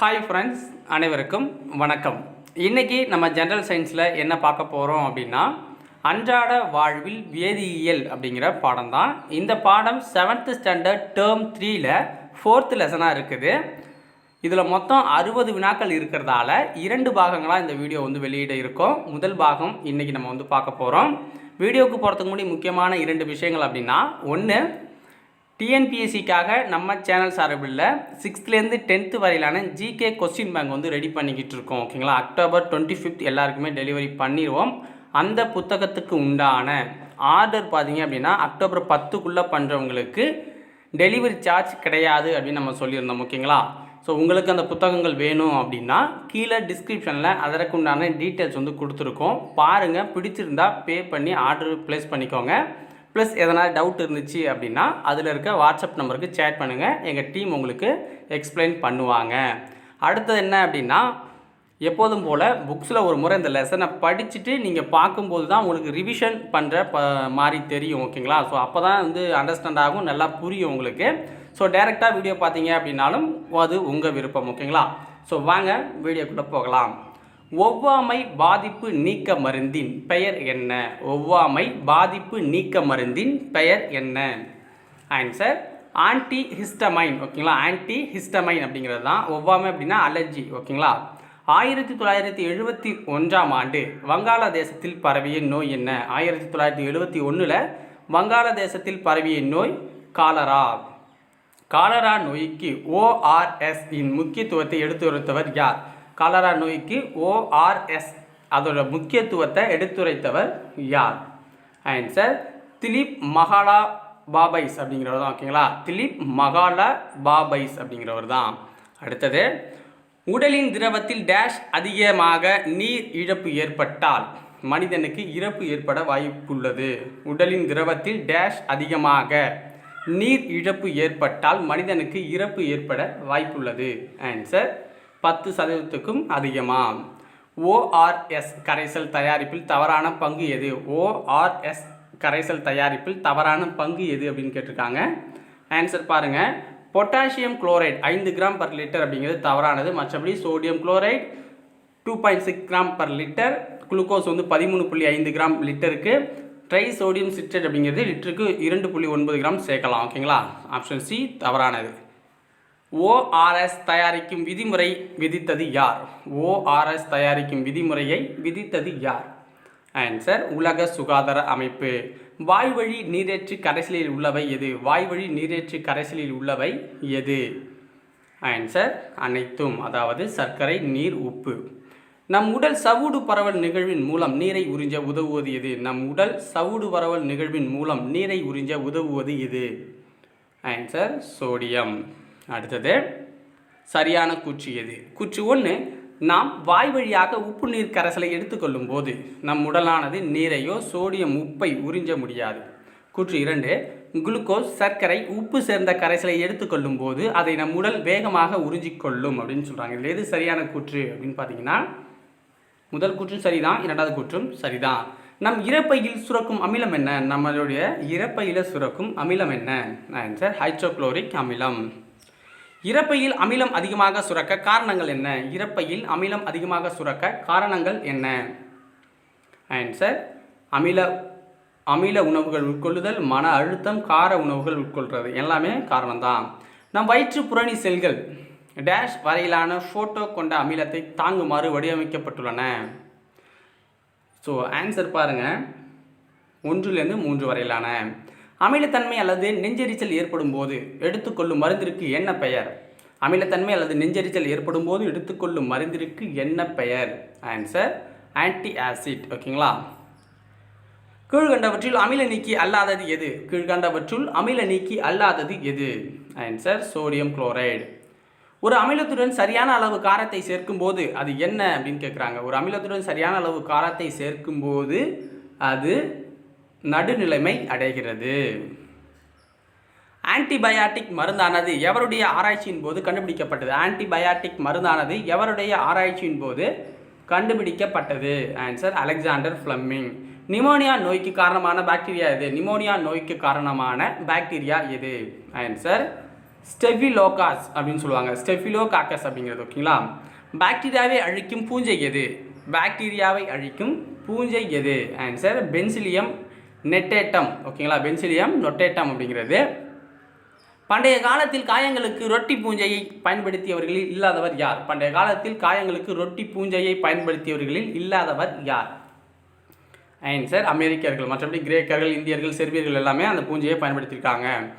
Hi friends அனைவருக்கும் வணக்கம். இன்றைக்கி நம்ம ஜென்ரல் சயின்ஸில் என்ன பார்க்க போகிறோம் அப்படின்னா அன்றாட வாழ்வில் வேதியியல் அப்படிங்கிற பாடம் தான். இந்த பாடம் செவன்த்து ஸ்டாண்டர்ட் டேர்ம் த்ரீயில் ஃபோர்த்து லெசனாக இருக்குது. இதில் மொத்தம் அறுபது வினாக்கள் இருக்கிறதால இரண்டு பாகங்களாக இந்த வீடியோ வந்து வெளியிட இருக்கோம். முதல் பாகம் இன்றைக்கி நம்ம வந்து பார்க்க போகிறோம் வீடியோவுக்கு போகிறதுக்கு முன்னாடி முக்கியமான இரண்டு விஷயங்கள் அப்படின்னா ஒன்று டிஎன்பிஎஸ்சிக்காக நம்ம சேனல் சார்பில் சிக்ஸ்த்லேருந்து டென்த்து வரையிலான ஜிகே கொஸ்டின் பேங்க் வந்து ரெடி பண்ணிக்கிட்டு இருக்கோம் ஓகேங்களா அக்டோபர் டுவெண்ட்டி ஃபிஃப்த் எல்லாருக்குமே டெலிவரி பண்ணிடுவோம் அந்த புத்தகத்துக்கு உண்டான ஆர்டர் பார்த்தீங்க அப்படின்னா அக்டோபர் பத்துக்குள்ளே பண்ணுறவங்களுக்கு டெலிவரி சார்ஜ் கிடையாது அப்படின்னு நம்ம சொல்லியிருந்தோம் ஓகேங்களா ஸோ உங்களுக்கு அந்த புத்தகங்கள் வேணும் அப்படின்னா கீழே டிஸ்கிரிப்ஷனில் அதற்கு உண்டான டீட்டெயில்ஸ் வந்து கொடுத்துருக்கோம். பாருங்கள் பிடிச்சிருந்தா பே பண்ணி ஆர்டர் ப்ளேஸ் பண்ணிக்கோங்க. ப்ளஸ் எதனால் டவுட் இருந்துச்சு அப்படின்னா அதில் இருக்க வாட்ஸ்அப் நம்பருக்கு சேட் பண்ணுங்கள் எங்கள் டீம் உங்களுக்கு எக்ஸ்பிளைன் பண்ணுவாங்க. அடுத்தது என்ன அப்படின்னா எப்போதும் போல் புக்ஸில் ஒரு முறை இந்த லெசனை படிச்சுட்டு நீங்கள் பார்க்கும்போது தான் உங்களுக்கு ரிவிஷன் பண்ணுற ப மாதிரி தெரியும் ஓகேங்களா ஸோ அப்போ தான் வந்து அண்டர்ஸ்டாண்ட் ஆகும் நல்லா புரியும் உங்களுக்கு. ஸோ டேரெக்டாக வீடியோ பார்த்தீங்க அப்படின்னாலும் அது உங்கள் விருப்பம் ஓகேங்களா ஸோ வாங்க வீடியோக்குள்ளே போகலாம். ஒவ்வாமை பாதிப்பு நீக்க மருந்தின் பெயர் என்ன? ஒவ்வாமை பாதிப்பு நீக்க மருந்தின் பெயர் என்ன? ஆன்சர் ஆன்டி ஹிஸ்டமைன் ஓகேங்களா ஆன்டி ஹிஸ்டமைன் அப்படிங்கிறது தான் ஒவ்வாமை அப்படின்னா அலர்ஜி ஓகேங்களா ஆயிரத்தி தொள்ளாயிரத்தி எழுபத்தி ஒன்றாம் ஆண்டு வங்காளதேசத்தில் பரவிய நோய் என்ன? ஆயிரத்தி தொள்ளாயிரத்தி எழுபத்தி ஒன்றில் வங்காளதேசத்தில் பரவிய நோய் காலரா. காலரா நோய்க்கு ஓஆர்எஸ் இன் முக்கியத்துவத்தை எடுத்துரைத்தவர் யார்? காலரா நோய்க்கு ஓஆர்எஸ் அதோட முக்கியத்துவத்தை எடுத்துரைத்தவர் யார்? ஆன்சர் திலீப் மகாலா பாபைஸ் அப்படிங்கிறவர் தான் ஓகேங்களா? திலீப் மகாலா பாபைஸ் அப்படிங்கிறவர் தான். அடுத்தது உடலின் திரவத்தில் டேஷ் அதிகமாக நீர் இழப்பு ஏற்பட்டால் மனிதனுக்கு இறப்பு ஏற்பட வாய்ப்புள்ளது. உடலின் திரவத்தில் டேஷ் அதிகமாக நீர் இழப்பு ஏற்பட்டால் மனிதனுக்கு இறப்பு ஏற்பட வாய்ப்புள்ளது. ஆன்சர் பத்து சதவீதத்துக்கும் அதிகமாக ஓஆர்எஸ் கரைசல் தயாரிப்பில் தவறான பங்கு எது? ஓஆர்எஸ் கரைசல் தயாரிப்பில் தவறான பங்கு எது அப்படின்னு கேட்டிருக்காங்க. ஆன்சர் பாருங்கள் பொட்டாசியம் குளோரைட் ஐந்து கிராம் பர் லிட்டர் அப்படிங்கிறது தவறானது. மற்றபடி sodium chloride two point six gram per litre. Glucose வந்து பதிமூணு புள்ளி ஐந்து கிராம் லிட்டருக்கு. ட்ரை சோடியம் சிட்ரேட் அப்படிங்கிறது லிட்டருக்கு இரண்டு புள்ளி ஒன்பது கிராம் சேர்க்கலாம். ஓகேங்களா? ஆப்ஷன் சி தவறானது. ஓஆர்எஸ் தயாரிக்கும் விதிமுறை விதித்தது யார்? ஓஆர்எஸ் தயாரிக்கும் விதிமுறையை விதித்தது யார்? ஆன்சர் உலக சுகாதார அமைப்பு. வாய்வழி நீரேற்று கரைசலில் உள்ளவை எது? வாய்வழி நீரேற்று கரைசலில் உள்ளவை எது? ஆன்சர் அனைத்தும் அதாவது சர்க்கரை நீர் உப்பு. நம் உடல் சவுடு பரவல் நிகழ்வின் மூலம் நீரை உறிஞ்ச உதவுவது எது? நம் உடல் சவுடு பரவல் நிகழ்வின் மூலம் நீரை உறிஞ்ச உதவுவது எது? ஆன்சர் சோடியம் அடுத்தது சரியான கூற்று எது? கூச்சு ஒன்று நாம் வாய் வழியாக உப்பு நீர் கரைசலை எடுத்துக்கொள்ளும் போது நம் உடலானது நீரையோ சோடியம் உப்பை உறிஞ்ச முடியாது. கூற்று இரண்டு குளுக்கோஸ் சர்க்கரை உப்பு சேர்ந்த கரைசலை எடுத்துக்கொள்ளும் போது அதை நம் உடல் வேகமாக உறிஞ்சிக்கொள்ளும் அப்படின்னு சொல்கிறாங்க இதில் எது சரியான கூற்று அப்படின்னு பார்த்தீங்கன்னா முதல் கூற்றும் சரிதான் இரண்டாவது கூற்றும் சரிதான். நம் இறப்பையில் சுரக்கும் அமிலம் என்ன? நம்மளுடைய இறப்பையில் சுரக்கும் அமிலம் என்ன? ஆன்சர் ஹைட்ரோக்ளோரிக் அமிலம். இறப்பையில் அமிலம் அதிகமாக சுரக்க காரணங்கள் என்ன? இறப்பையில் அமிலம் அதிகமாக சுரக்க காரணங்கள் என்ன? ஆன்சர் அமில அமில உணவுகள் உட்கொள்ளுதல் மன அழுத்தம் கார உணவுகள் உட்கொள்கிறது எல்லாமே காரணம்தான். நம் வயிற்று புரணி செல்கள் டேஷ் வரையிலான ஃபோட்டோ கொண்ட அமிலத்தை தாங்குமாறு வடிவமைக்கப்பட்டுள்ளன. ஸோ ஆன்சர் பாருங்கள் ஒன்றுலேருந்து மூன்று வரையிலான. அமிலத்தன்மை அல்லது நெஞ்செரிச்சல் ஏற்படும் போது எடுத்துக்கொள்ளும் மருந்திற்கு என்ன பெயர்? அமிலத்தன்மை அல்லது நெஞ்செரிச்சல் ஏற்படும் போது எடுத்துக்கொள்ளும் மருந்திற்கு என்ன பெயர்? ஆன்சர் ஆன்டி ஆசிட் ஓகேங்களா? கீழ்கண்டவற்றில் அமில நீக்கி அல்லாதது எது? கீழ்கண்டவற்றுள் அமில நீக்கி அல்லாதது எது? ஆன்சர் சோடியம் குளோரைடு ஒரு அமிலத்துடன் சரியான அளவு காரத்தை சேர்க்கும்போது அது என்ன அப்படின்னு கேட்குறாங்க ஒரு அமிலத்துடன் சரியான அளவு காரத்தை சேர்க்கும்போது அது நடுநிலைமை அடைகிறது. ஆன்டிபயாட்டிக் மருந்தானது எவருடைய ஆராய்ச்சியின் போது கண்டுபிடிக்கப்பட்டது? ஆன்டிபயாட்டிக் மருந்தானது எவருடைய ஆராய்ச்சியின் போது கண்டுபிடிக்கப்பட்டது? ஆன்சர் அலெக்சாண்டர் ஃப்ளம்மிங் நிமோனியா நோய்க்கு காரணமான பாக்டீரியா எது? நிமோனியா நோய்க்கு காரணமான பாக்டீரியா எது? ஆன்சர் ஸ்டெஃபிலோகாஸ் அப்படின்னு சொல்லுவாங்க. ஸ்டெஃபிலோகாக்கஸ் அப்படிங்கிறது ஓகேங்களா பாக்டீரியாவை அழிக்கும் பூஞ்சை எது? பாக்டீரியாவை அழிக்கும் பூஞ்சை எது? Answer Penicillium notatum. ஓகேங்களா? பென்சிலியம் நொட்டேட்டம் அப்படிங்கிறது. பண்டைய காலத்தில் காயங்களுக்கு ரொட்டி பூஞ்சையை பயன்படுத்தியவர்களில் இல்லாதவர் யார்? பண்டைய காலத்தில் காயங்களுக்கு ரொட்டி பூஞ்சையை பயன்படுத்தியவர்களில் இல்லாதவர் யார்? ஆன்சர் அமெரிக்கர்கள் மற்றபடி கிரேக்கர்கள் இந்தியர்கள் செர்பியர்கள் எல்லாமே அந்த பூஞ்சையை பயன்படுத்தியிருக்காங்க.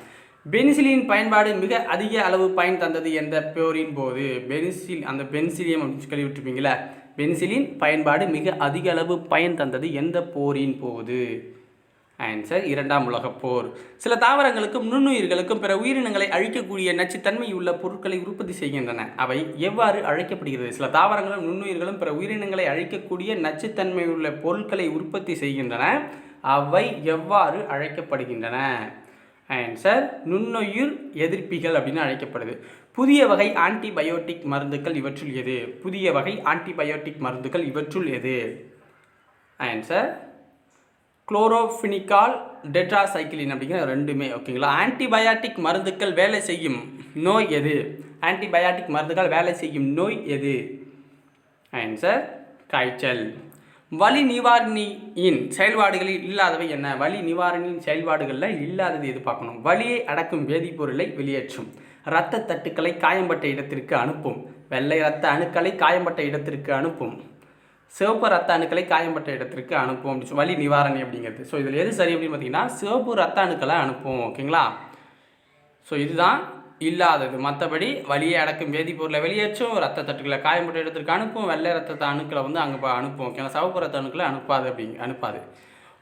பென்சிலின் பயன்பாடு மிக அதிக அளவு பயன் தந்தது எந்த போரின் போது? பென்சில் அந்த பென்சிலியம் அப்படின்னு சொல்லி விட்டுருப்பீங்களே பென்சிலின் பயன்பாடு மிக அதிக அளவு பயன் தந்தது எந்த போரின் போது? ஆன்சர் இரண்டாம் உலகப் போர். சில தாவரங்களுக்கும் நுண்ணுயிர்களுக்கும் பிற உயிரினங்களை அழிக்கக்கூடிய நச்சுத்தன்மை உள்ள பொருட்களை உற்பத்தி செய்கின்றன. அவை எவ்வாறு அழைக்கப்படுகிறது? சில தாவரங்களும் நுண்ணுயிர்களும் பிற உயிரினங்களை அழிக்கக்கூடிய நச்சுத்தன்மை உள்ள பொருட்களை உற்பத்தி செய்கின்றன. அவை எவ்வாறு அழைக்கப்படுகின்றன? ஆன்சர் நுண்ணுயிர் எதிர்ப்பிகள் அப்படின்னு அழைக்கப்படுது. புதிய வகை ஆன்டிபயோட்டிக் மருந்துகள் இவற்றுள் எது? புதிய வகை ஆன்டிபயோட்டிக் மருந்துகள் இவற்றுள் எது? ஆன்சர் குளோரோஃபினிகால் டெட்ராசைக்கிளின் அப்படிங்கிற ரெண்டுமே ஓகேங்களா ஆன்டிபயாட்டிக் மருந்துகள் வேலை செய்யும் நோய் எது? ஆன்டிபயாட்டிக் மருந்துகள் வேலை செய்யும் நோய் எது? ஆன்சர் காய்ச்சல். வலி நிவாரணியின் செயல்பாடுகளில் இல்லாதவை என்ன? வலி நிவாரணியின் செயல்பாடுகளில் இல்லாதது எது பார்க்கணும்? வலியை அடக்கும் வேதிப்பொருளை வெளியேற்றும். இரத்த தட்டுக்களை காயம்பட்ட இடத்திற்கு அனுப்பும். வெள்ளை இரத்த அணுக்களை காயம்பட்ட இடத்திற்கு அனுப்பும். சிவப்பு ரத்த அணுக்களை காயம்பட்ட இடத்திற்கு அனுப்பும் அப்படின்னு வலி நிவாரணி அப்படிங்கிறது. ஸோ இதில் எது சரி அப்படின்னு பார்த்தீங்கன்னா சிவப்பு ரத்த அணுக்களை அனுப்பும் ஓகேங்களா? ஸோ இதுதான் இல்லாதது. மற்றபடி வலியை அடக்கும் வேதிப்பொருளை வெளியேற்றும் ரத்த தட்டுக்களை காயம்பட்ட இடத்திற்கு அனுப்பும் வெள்ளை ரத்த அணுக்களை வந்து அங்கே ப- அனுப்பும் ஓகேங்களா? சிவப்பு ரத்த அணுக்களை அனுப்பாது அப்படிங்க அனுப்பாது.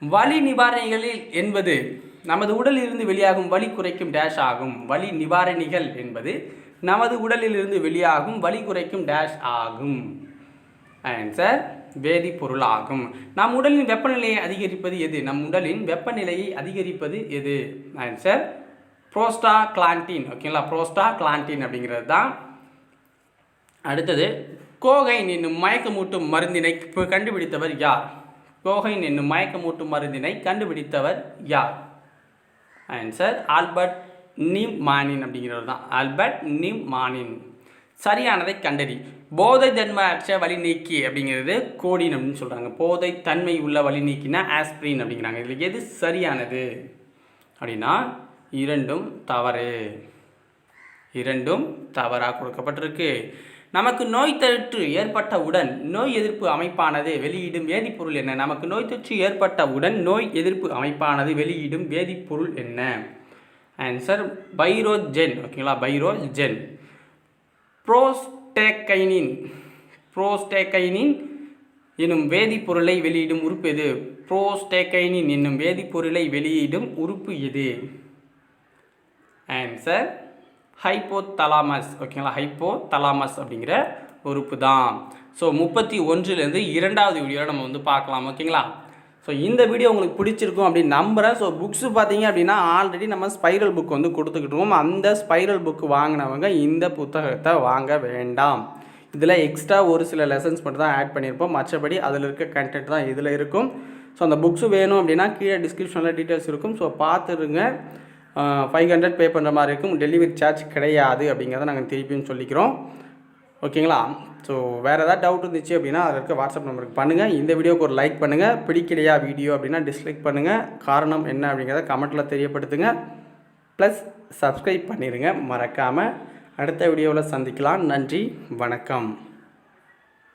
வலி நிவாரணிகளில் என்பது நமது உடலில் இருந்து வெளியாகும் வலி குறைக்கும் டேஷ் ஆகும். வலி நிவாரணிகள் என்பது நமது உடலில் இருந்து வெளியாகும் வலி குறைக்கும் டேஷ் ஆகும். ஆன்சர் வேதிப்பொருளாகும். நம் உடலின் வெப்பநிலையை அதிகரிப்பது எது? நம் உடலின் வெப்பநிலையை அதிகரிப்பது எது? ஆன்சர் ப்ரோஸ்டா கிளான்டின் ஓகேங்களா ப்ரோஸ்டா கிளான்டின் அப்படிங்கிறது தான். அடுத்தது கோகைன் என்னும் மயக்கமூட்டும் மருந்தினை இப்போ கண்டுபிடித்தவர் யார்? கோகைன் என்னும் மயக்கமூட்டும் மருந்தினை கண்டுபிடித்தவர் யார்? ஆன்சர் ஆல்பர்ட் நிம் மானின் அப்படிங்கிறவர் தான். ஆல்பர்ட் நிம் மானின் சரியானதை கண்டறி. போதை தன்மை அற்ற வழி நீக்கி அப்படிங்கிறது கோடின் அப்படின்னு சொல்கிறாங்க போதை தன்மை உள்ள வழி நீக்கினா ஆஸ்பிரின் அப்படிங்கிறாங்க. இதில் எது சரியானது? அப்படின்னா இரண்டும் தவறு. இரண்டும் தவறாக கொடுக்கப்பட்டிருக்கு. நமக்கு நோய் தொற்று ஏற்பட்டவுடன் நோய் எதிர்ப்பு அமைப்பானது வெளியிடும் வேதிப்பொருள் என்ன? நமக்கு நோய் தொற்று ஏற்பட்டவுடன் நோய் எதிர்ப்பு அமைப்பானது வெளியிடும் வேதிப்பொருள் என்ன? Answer pyrogen. ஓகேங்களா? பைரோஜென். புரோஸ்டேக்கைனின் புரோஸ்டேக்கைனின் எனும் வேதிப்பொருளை வெளியிடும் உறுப்பு எது? புரோஸ்டேக்கைனின் என்னும் வேதிப்பொருளை வெளியிடும் உறுப்பு எது? ஆன்சர் ஹைப்போதலாமஸ் ஓகேங்களா ஹைப்போதலாமஸ் அப்படிங்கிற உறுப்பு தான். ஸோ முப்பத்தி ஒன்றுலேருந்து இரண்டாவது வீடியோவில் நம்ம வந்து பார்க்கலாம். ஓகேங்களா ஸோ இந்த வீடியோ உங்களுக்கு பிடிச்சிருக்கும் அப்படின்னு நம்புகிறேன் ஸோ புக்ஸு பார்த்தீங்க அப்படின்னா ஆல்ரெடி நம்ம ஸ்பைரல் புக் வந்து கொடுத்துக்கிட்டோம் அந்த ஸ்பைரல் புக் வாங்கினவங்க இந்த புத்தகத்தை வாங்க வேண்டாம். இதில் எக்ஸ்ட்ரா ஒரு சில லெசன்ஸ் மட்டும் தான் ஆட் பண்ணியிருப்போம். மற்றபடி அதில் இருக்க கண்டென்ட் தான் இதில் இருக்கும். ஸோ அந்த புக்ஸு வேணும் அப்படின்னா கீழே டிஸ்கிரிப்ஷனில் டீட்டெயில்ஸ் இருக்கும். ஸோ பார்த்துருங்க. ஃபைவ் ஹண்ட்ரட் பே பண்ணுற மாதிரி இருக்கும். டெலிவரி சார்ஜ் கிடையாது அப்படிங்கிறத நாங்கள் திருப்பியும் சொல்லிக்கிறோம். ஓகேங்களா ஸோ வேறு ஏதாவது டவுட் இருந்துச்சு அப்படின்னா அதில் இருக்க வாட்ஸ்அப் நம்பருக்கு பண்ணுங்கள் இந்த வீடியோக்கு ஒரு லைக் பண்ணுங்கள் பிடிக்கலையா வீடியோ அப்படின்னா டிஸ்லைக் பண்ணுங்கள் காரணம் என்ன அப்படிங்கிறத கமெண்ட்டில் தெரியப்படுத்துங்க. ப்ளஸ் சப்ஸ்கிரைப் பண்ணிடுங்க மறக்காமல் அடுத்த வீடியோவில் சந்திக்கலாம். நன்றி. வணக்கம்.